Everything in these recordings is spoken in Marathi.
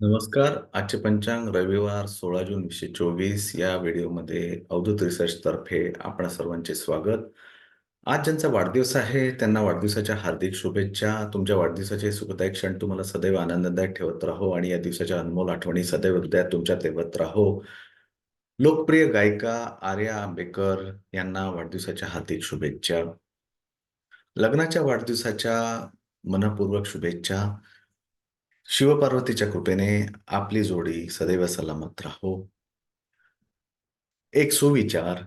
नमस्कार. आजचे पंचांग रविवार 16 जून 2024 या व्हिडिओमध्ये अवधूत रिसर्चतर्फे आपणा सर्वांचे स्वागत. आज ज्यांचा वाढदिवस आहे त्यांना वाढदिवसाच्या हार्दिक शुभेच्छा. तुमच्या वाढदिवसाचे सुखदायक क्षण तुम्हाला सदैव आनंददायक ठेवत राहो आणि या दिवसाच्या अनमोल आठवणी सदैव हृदयात तुमच्या ठेवत राहो. लोकप्रिय गायिका आर्या आंबेकर यांना वाढदिवसाच्या हार्दिक शुभेच्छा. लग्नाच्या वाढदिवसाच्या मनपूर्वक शुभेच्छा. शिवपार्वतीच्या कृपेने आपली जोडी सदैव सलामत राहो. एक सुविचार,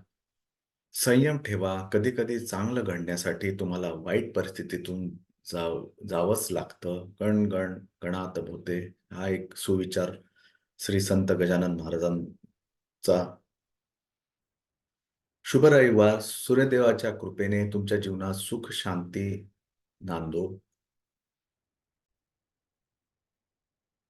संयम ठेवा. कधी-कधी चांगलं घडण्यासाठी तुम्हाला वाईट परिस्थितीतून जाव जावंच लागतं. "गण गण गणात बोते" हा एक सुविचार श्री संत गजानन महाराजांचा. शुभ रविवार. सूर्यदेवाच्या कृपेने तुमच्या जीवनात सुख शांती नांदो.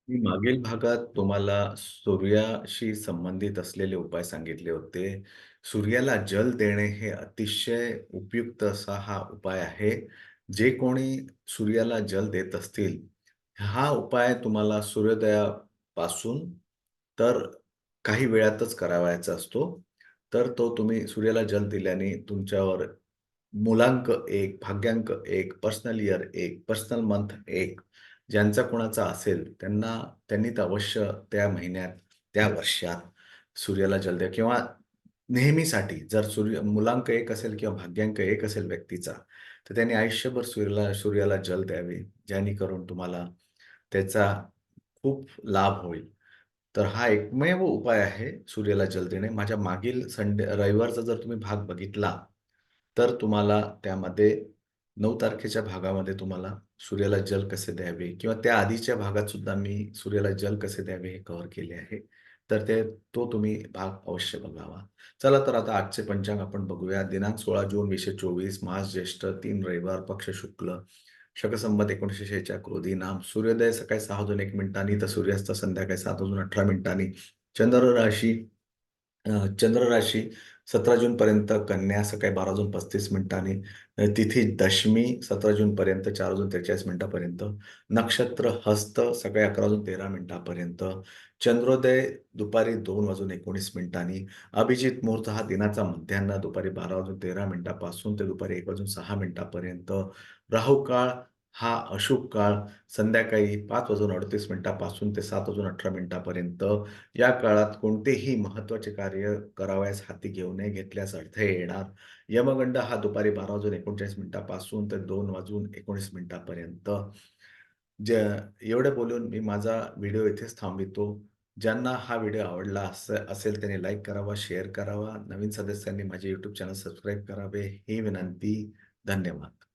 मी मागील भागात तुम्हाला सूर्याशी संबंधित असलेले उपाय सांगितले होते. सूर्याला जल देणे हे अतिशय उपयुक्त असा हा उपाय आहे. जे कोणी सूर्याला जल देत असतील, हा उपाय तुम्हाला सूर्योदयापासून तर काही वेळातच करावयाचा असतो. तर तो तुम्ही सूर्याला जल दिल्याने तुमच्यावर मुलांक एक भाग्यांक एक पर्सनल इयर एक, पर्सनल मंथ एक ज्यांचा कोणाचा असेल त्यांना त्यांनी तर अवश्य त्या महिन्यात, त्या वर्षात सूर्याला जल द्या किंवा नेहमीसाठी जर सूर्य मुलांक एक असेल किंवा भाग्यांक एक असेल व्यक्तीचा, तर त्यांनी आयुष्यभर सूर्याला सूर्याला जल द्यावे. जेणेकरून तुम्हाला त्याचा खूप लाभ होईल. तर हा एकमेव उपाय आहे सूर्याला जल देणे. माझ्या मागील संडे रविवारचा जर तुम्ही भाग बघितला, तर तुम्हाला त्यामध्ये नऊ तारखेच्या भागामध्ये तुम्हाला सूर्याला जल कसे द्यावे किंवा त्या आधीच्या भागात सुद्धा मी सूर्याला जल कसे द्यावे हे कव्हर केले आहे. तर ते तो तुम्ही भाग अवश्य बघावा. चला तर आता आजचे पंचांग आपण बघूया. दिनांक 16 जून 2024 मास ज्येष्ठ तीन रविवार पक्ष शुक्ल शकसंमत एकोणीसशे 1946 क्रोधी नाम सूर्योदय सकाळी सहा वाजून एक मिनिटांनी तर सूर्यास्त संध्याकाळी सात वाजून 18 मिनिटांनी. चंद्र राशी चंद्र राशी 17 जून पर्यंत कन्या सकाळी 12 वाजून 35 मिनिटांनी. तिथी दशमी 17 जून पर्यंत 4 वाजून 43 मिनिटापर्यंत. नक्षत्र हस्त सकाळी 11 वाजून 13 मिनिटापर्यंत. चंद्रोदय दुपारी दोन वाजून 19 मिनिटांनी. अभिजित मुहूर्त हा दिनाचा मध्यान्ह दुपारी 12 वाजून 13 मिनिटापासून ते दुपारी एक वाजून सहा मिनिटापर्यंत. राहुकाळ हा अशुभ काळ संध्याकाळी पाच वाजून 38 मिनिटापासून ते सात वाजून 18 मिनिटापर्यंत. या काळात कोणतेही महत्त्वाचे कार्य करावयास हाती घेऊ नये, घेतल्यास अडथळे येणार. यमगंड हा दुपारी 12 वाजून 39 मिनिटापासून ते दोन वाजून 19 मिनिटापर्यंत. जे एवढं बोलून मी माझा व्हिडिओ इथेच थांबवितो. ज्यांना हा व्हिडिओ आवडला असं असेल त्यांनी लाईक करावा, शेअर करावा. नवीन सदस्यांनी माझे यूट्यूब चॅनल सबस्क्राईब करावे ही विनंती. धन्यवाद.